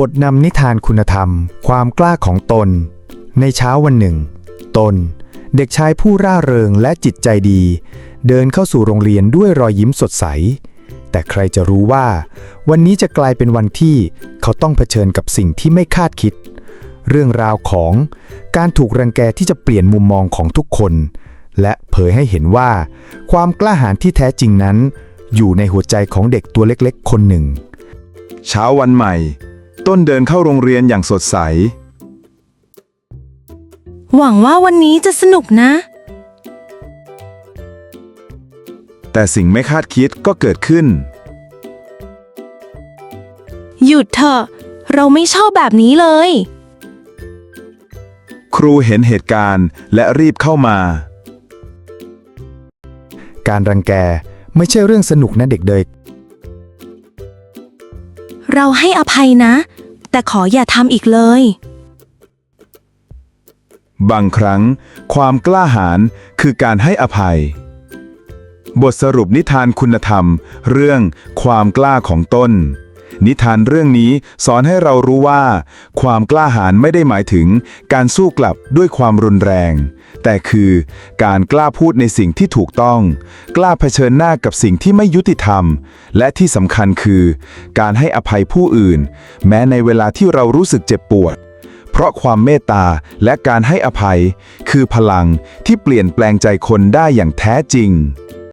บทนำนิทานคุณธรรม ความกล้าของตน ในเช้าวันหนึ่ง ตน เด็กชายผู้ร่าเริงและจิตใจดี เดินเข้าสู่โรงเรียนด้วยรอยยิ้มสดใส แต่ใครจะรู้ว่า วันนี้จะกลายเป็นวันที่เขาต้องเผชิญกับสิ่งที่ไม่คาดคิด เรื่องราวของการถูกรังแกที่จะเปลี่ยนมุมมองของทุกคน และเผยให้เห็นว่า ความกล้าหาญที่แท้จริงนั้น อยู่ในหัวใจของเด็กตัวเล็กๆ คนหนึ่ง เช้าวันใหม่ ต้นเดินเข้าโรงเรียนอย่างสดใส หวังว่าวันนี้จะสนุกนะ แต่สิ่งไม่คาดคิดก็เกิดขึ้น หยุดเถอะ เราไม่ชอบแบบนี้เลย ครูเห็นเหตุการณ์และรีบเข้ามา การรังแกไม่ใช่เรื่องสนุกนะเด็กเดย เราให้อภัยนะ แต่ขออย่าทำอีกเลย บางครั้ง ความกล้าหาญคือการให้อภัย บทสรุปนิทานคุณธรรม เรื่องความกล้าของต้น นิทานเรื่องนี้สอนให้เรารู้ว่า ความกล้าหาญไม่ได้หมายถึงการสู้กลับด้วยความรุนแรง แต่คือการกล้าพูดในสิ่งที่ถูกต้อง กล้าเผชิญหน้ากับสิ่งที่ไม่ยุติธรรม และที่สำคัญคือ การให้อภัยผู้อื่น แม้ในเวลาที่เรารู้สึกเจ็บปวด เพราะความเมตตาและการให้อภัย คือพลังที่เปลี่ยนแปลงใจคนได้อย่างแท้จริง